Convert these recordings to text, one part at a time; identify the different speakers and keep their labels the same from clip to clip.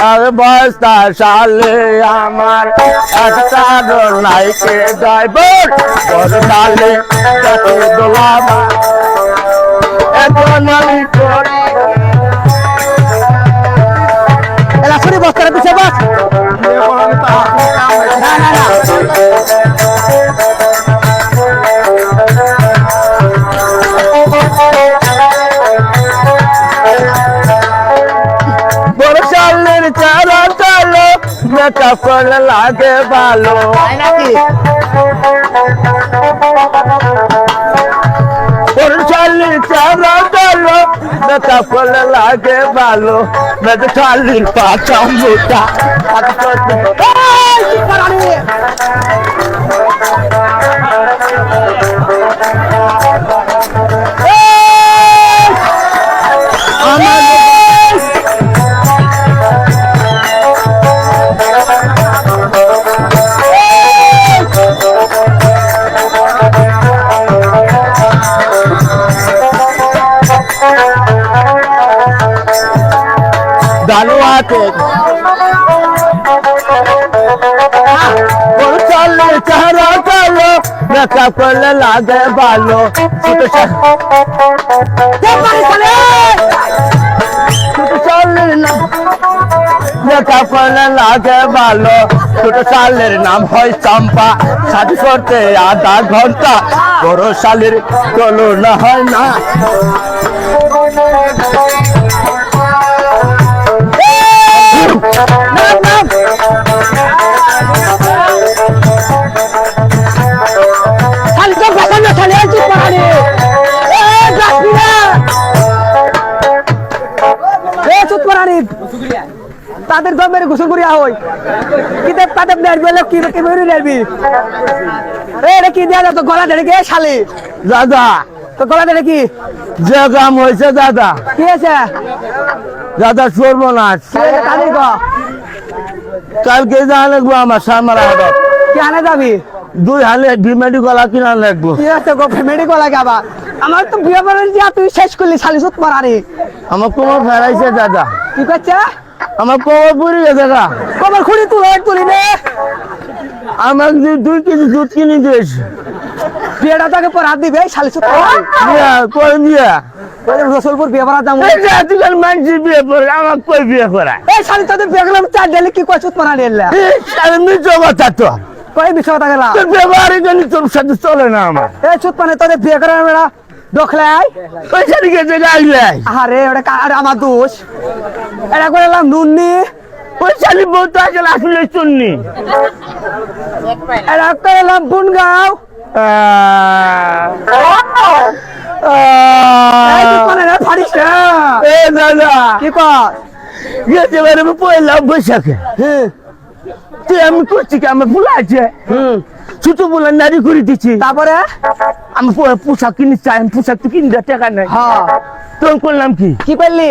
Speaker 1: আর বস্তা সালে আমার একটা নাইকে ড্রাইভার বড় সালে যত দোলামা এখন আমি মেটা ফল লাগে ভালো
Speaker 2: তাই নাকি
Speaker 1: বড় সালের চারা চালো মেটা ফল লাগে ভালো মেটা সালের পাতা মোটা দানুয়াতে বড় সালের চারা চালো মেটা ফল লাগে ভালো। লাগে ভালো। ছোট সালের নাম হয় চম্পা। সাথে করতে আধা ঘণ্টা। বড় সালের না হয় না।
Speaker 2: করানি। তাদের তো মেরে গোসল করিয়া হই। কিতে তাদের নেড়বি হলে কি কি মেরে নেড়বি? রে কি দিয়া তো গলা ধরে গে শালি?
Speaker 1: দাদা।
Speaker 2: তো গলা ধরে কি?
Speaker 1: যে কাম হয়েছে দাদা।
Speaker 2: কি আছে
Speaker 1: দাদা চলবো না। কালকে যা লাগবো আমার সামার হাটত
Speaker 2: কি আনে যাবি?
Speaker 1: দুই হালে ডিমেডি কলা কিনা লাগবো।
Speaker 2: কি আছে গো? ফ্যামিলি গো লাগে আবার আমার তো বিয়ে করে দিয়া তুই শেষ করলি শালি সুত মারানি
Speaker 1: আমার কোমর ফেরাইছে দাদা।
Speaker 2: কি করছে?
Speaker 1: আমার কোমর পুরি গেছে গা
Speaker 2: কবার খুঁড়ি তুলে তুলি নে।
Speaker 1: আমার দু- দুই কেজি দুধ কিনে দিয়েছে।
Speaker 2: বিয়েটা তোকে পর হাত দিবে এই শালি সুত মারানি
Speaker 1: বিয়া কই বিয়া
Speaker 2: ওই যে রসুলপুর বিয়ে করা যাব
Speaker 1: এই যে আজকাল মানুষ বিয়ে করে আমার কই বিয়ে করায়
Speaker 2: এই শালি তোদের বিয়ে করলাম চার দিলে কি কয় সুত এলে।
Speaker 1: এই শালা মিথ্যে কথা তো।
Speaker 2: কয় বিষয় কথা গেলা?
Speaker 1: তোর ব্যবহারের জন্য তোর সাথে চলে না আমার।
Speaker 2: এই সুত মানে তোদের বিয়ে করার মেয়েরা আরে ওটা আমার দোষ। এটা করে এলাম নুননি।
Speaker 1: আসলে আসলে শুননি
Speaker 2: এটা করে এলাম বুনগাঁও
Speaker 1: বৈশাখে।
Speaker 2: হুম।
Speaker 1: তুই আমি করছি কি? আমার ভুল আছে।
Speaker 2: হুম।
Speaker 1: ছোট বলে নারী করে দিচ্ছি
Speaker 2: তারপরে?
Speaker 1: আমি পোশাক কিনি চাই আমি পোশাক তো কিনে টাকা নাই।
Speaker 2: হ্যাঁ।
Speaker 1: তোর করলাম কি?
Speaker 2: কি করলি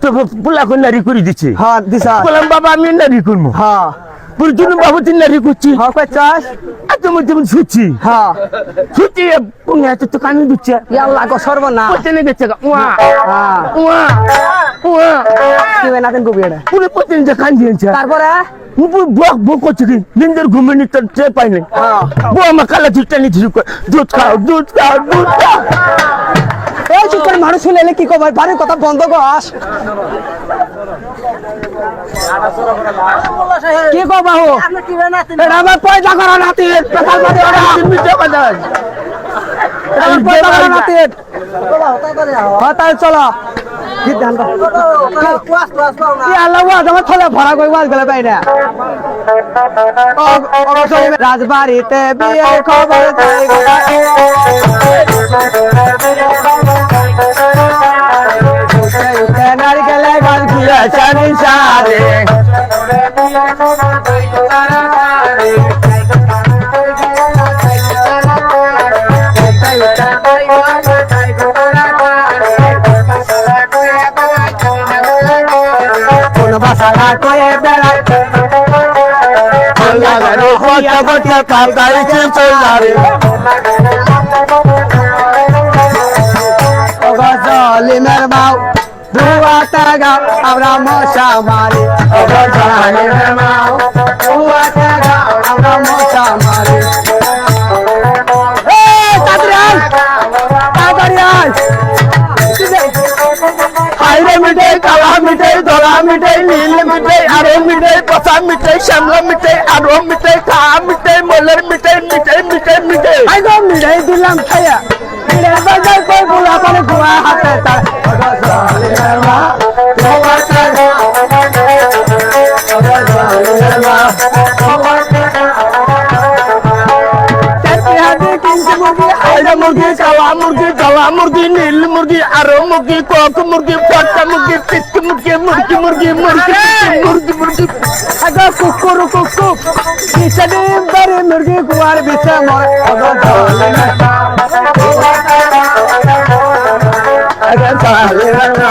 Speaker 1: তো পোলা নারী করে দিচ্ছে
Speaker 2: হ্যাঁ
Speaker 1: বললাম বাবা আমি নারী করব।
Speaker 2: হ্যাঁ।
Speaker 1: বাবু
Speaker 2: হ্যাঁ কইছাস
Speaker 1: আর তুমি তুমি ছুচ্ছি
Speaker 2: হ্যাঁ।
Speaker 1: পুঙ্গে আছে তো কানে দিচ্ছে।
Speaker 2: ইয়াল্লা গো সর্বনাশ।
Speaker 1: পচনে গেছে গা। উয়া উয়া উয়া।
Speaker 2: কি নাতেন কবি এটা?
Speaker 1: পুরো পচনে যে কান দিয়েছে।
Speaker 2: তারপরে?
Speaker 1: বক বক করছে কি? নিন্দের ঘুমে নিতে পাই নাই।
Speaker 2: হ্যাঁ।
Speaker 1: বউ আমার কালা শুরু করে দুধ খাও দুধ খাও দুধ খাও।
Speaker 2: এই চুপ করে মানুষ কি কবার? বাড়ির কথা বন্ধ কর। কি কো বাহু? আমার পয়সা করা নাতি পেশাল বাড়ি ওরা।
Speaker 1: কথা
Speaker 2: এটা আমার পয়সা করা নাতি হ্যাঁ চলো। রাজবাড়িতে বিয়ে খবর
Speaker 1: কাকাইছে চলারে
Speaker 2: জলিমের দুয়া কুয়াটা গাও আমরা মশা মারি কুয়াটা গাও আমরা মশা মারি
Speaker 1: হাইরে মিঠাই কালা মিঠাই ধরা মিঠাই নীল মিঠাই আরও মিঠাই পচা মিঠাই শ্যামলা মিঠাই আরও মিঠাই খা মিঠাই মলের মিঠাই মিঠাই মিঠাই মিঠাই
Speaker 2: আই মিঠাই দিলাম খাইয়া মিঠাই বাজার কই বুলা পানি কুয়া হাতে তার
Speaker 1: কালা মুরগি, নীল মুরগি, আরও মুরগি, কক মুরগি পচা মুরগি পিচকি মুরগি মুরগি মুরগি মুরগি মুরগি মুরগি।
Speaker 2: আগা কুকুর কুকুর, নিচে বারে মুরগি, কুয়ার বিছে মরে আগা জানের না
Speaker 1: আগা তাহলে
Speaker 2: একলা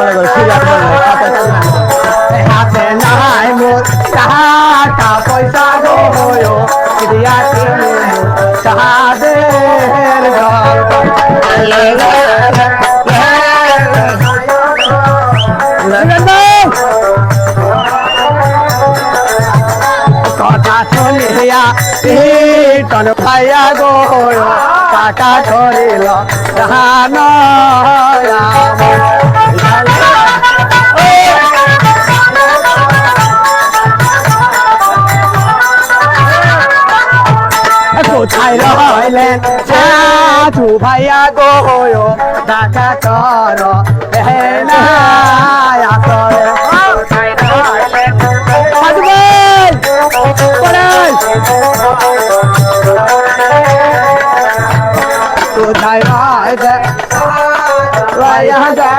Speaker 2: কথা শুনিয়া কীর্তন ভাইয়া গো কাকা ধরিল জাহান কোথায় রইলেন সাধু ভাইয়া গো দেখা কর। হে না কোথায় ভাইয়া গো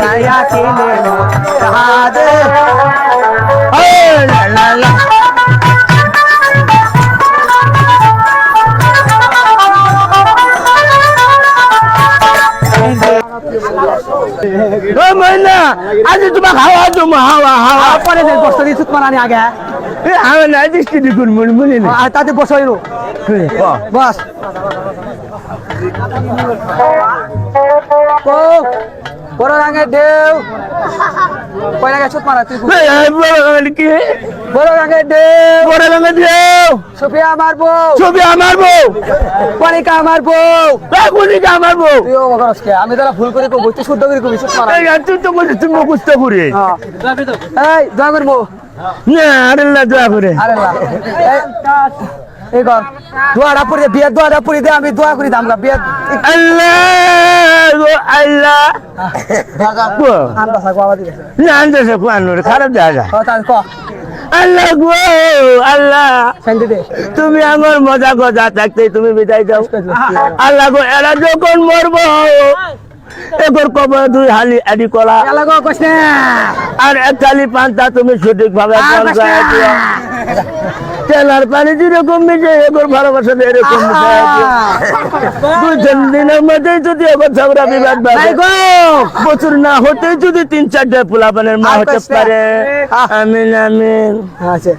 Speaker 2: গায়া কিনে সাধু
Speaker 1: ও মইনা আজি তোমাক হাওয়া তুমি হাওয়া হাওয়া
Speaker 2: পরে যে বস্তু দিয়ে সুতমান আনি আগে?
Speaker 1: হাওয়া না দৃষ্টি দেখুন মনে মনে
Speaker 2: তাতে বসাইলো বাস ও বড় রাঙে দেও কয় রাঙে সুত মারা তুই বড় রাঙে দেও
Speaker 1: বড় রঙে দিও
Speaker 2: সুফিয়া আমার বউ।
Speaker 1: ছবি আমার বউ।
Speaker 2: কনিকা আমার বউ।
Speaker 1: এখনই আমার বউ।
Speaker 2: তুই ও করসকে আমি তারা ভুল করে কই শুদ্ধ করে কই সুত মারা
Speaker 1: এই তুই তো বলছিস তুমি মুখস্থ করে।
Speaker 2: হ্যাঁ। এই দয়া করব।
Speaker 1: না আরে আল্লাহ দোয়া করে।
Speaker 2: আরে না এই কর। দোয়াটা পড়ে বিয়ে দোয়াটা পড়ে দে আমি দোয়া করি দামলা বিয়ে
Speaker 1: আল্লাহ আল্লাহ। খারাপ আল্লাহ গো আল্লাহ তুমি আমার মজা গজা থাকতে তুমি বিদায় যাও আল্লাহ গো এরা যখন মরবো এগোর কবর দুই হালি আদি কলা। আর এক থালি পান্তা তুমি সঠিক ভাবে তেলার পানি যেরকম মিশে এবার ভালোবাসা এরকম। দুই তিন দিনের মধ্যেই যদি এবার ঝগড়া বিবাদ প্রচুর না হতে যদি তিন চারটে পোলাপানের মা হতে পারে। আমিন আমিন।
Speaker 2: আচ্ছা।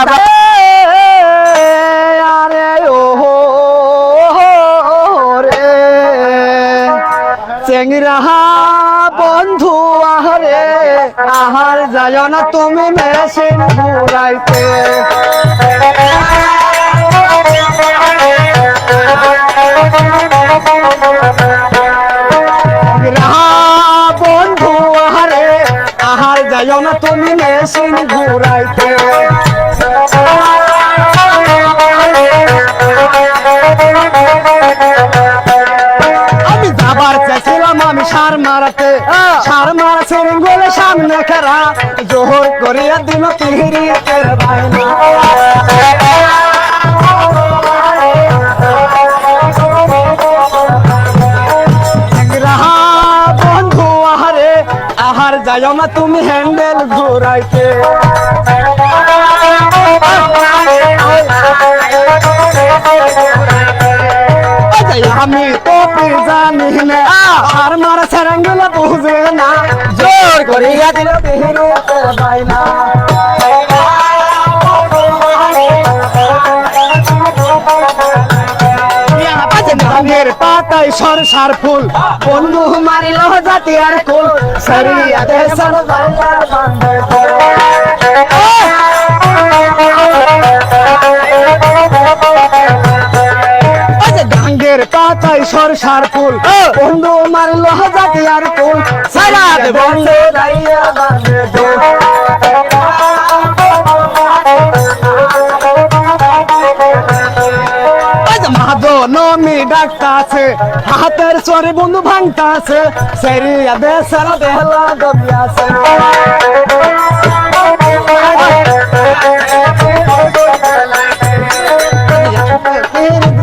Speaker 2: আরে ও রে। চেংরাহা বন্ধু আহারে, আহার যায় না তুমি মেশিন ঘুরাইতে। বন্ধু আহারে, আহার যায় না তুমি মেশিন ঘুরাইতে। আমি যাবার চেয়েছিলাম আমি সার মারাতে। সার মারা ছেড়ে গেলে সামনে খেরা জোহর করিয়া দিল তিহিরি বন্ধু আহারে আহার যায় না তুমি হ্যান্ডেল ঘুরাইতে। আজাই আমি তো জানি না আর মারা সেরাঙ্গুলা বুঝে না। জোর করিয়া দিল তিহিরি বাইনা রঙের সরসার ফুল, বন্ধু মারিল জাতি আর কুল সরিয়া গাঙ্গের পাতায় সরসার ফুল বন্ধু মারিল আর কুল সারা বন্ধু। দাইয়া নমি হাতের চরে বন্ধু দেহলা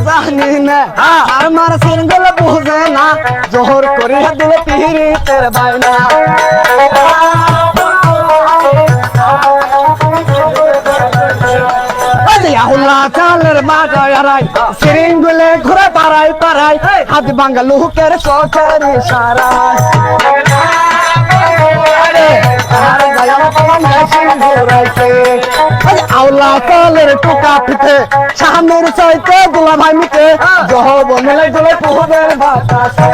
Speaker 2: জানি না। আর মার সিঙ্গল বুঝে না জোহর করে দিলে পিহিরি তের বাইনা আহুল্লা চালের মাটায় আড়াই সিরিঙ্গুলে ঘুরে পাড়াই পাড়াই হাত ভাঙ্গা লুকের চোখের ইশারায় আউলা কলের টুকা পিঠে সামনের চাইতে দুলা ভাই মিটে জহ বনলে জলে পুহবের বাতাসে।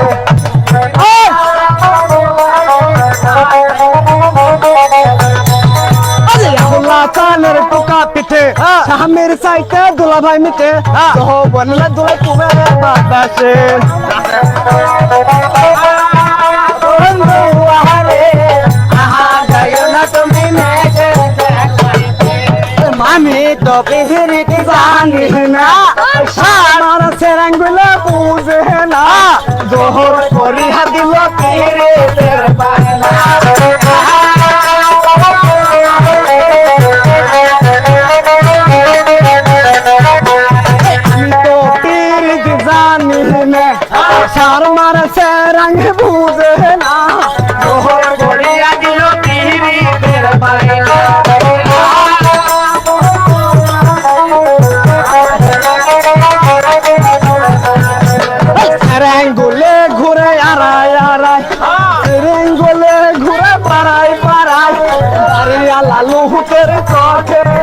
Speaker 2: কানের টুকা পিঠে সামনের চাইতে দুলা ভাই মিটে জহ বনলে জলে পুহবের বাতাসে। আমি তো পিহিরিটি জানি না। আমার সেরাঙ্গুলো বুঝে না। জোহর করিয়া দিল না। সার মার সেরাঙ্গ বুঝে দাঁড়িয়া লালু হুতের চোখে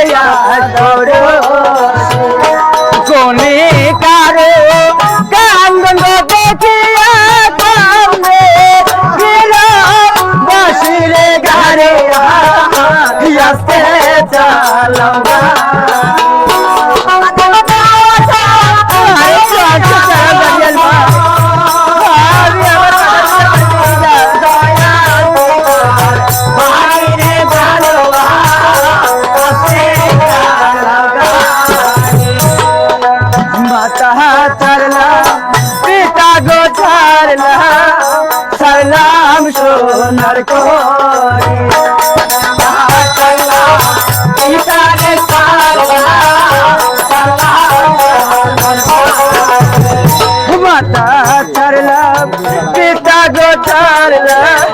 Speaker 1: ছাড়লাম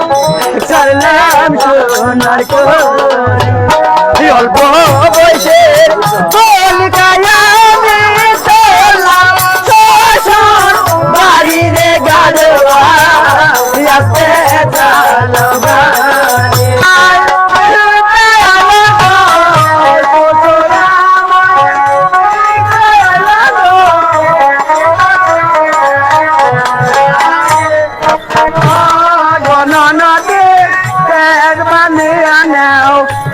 Speaker 1: ছাড়লাম সোনার অল্প বয়সের বলি the my I know.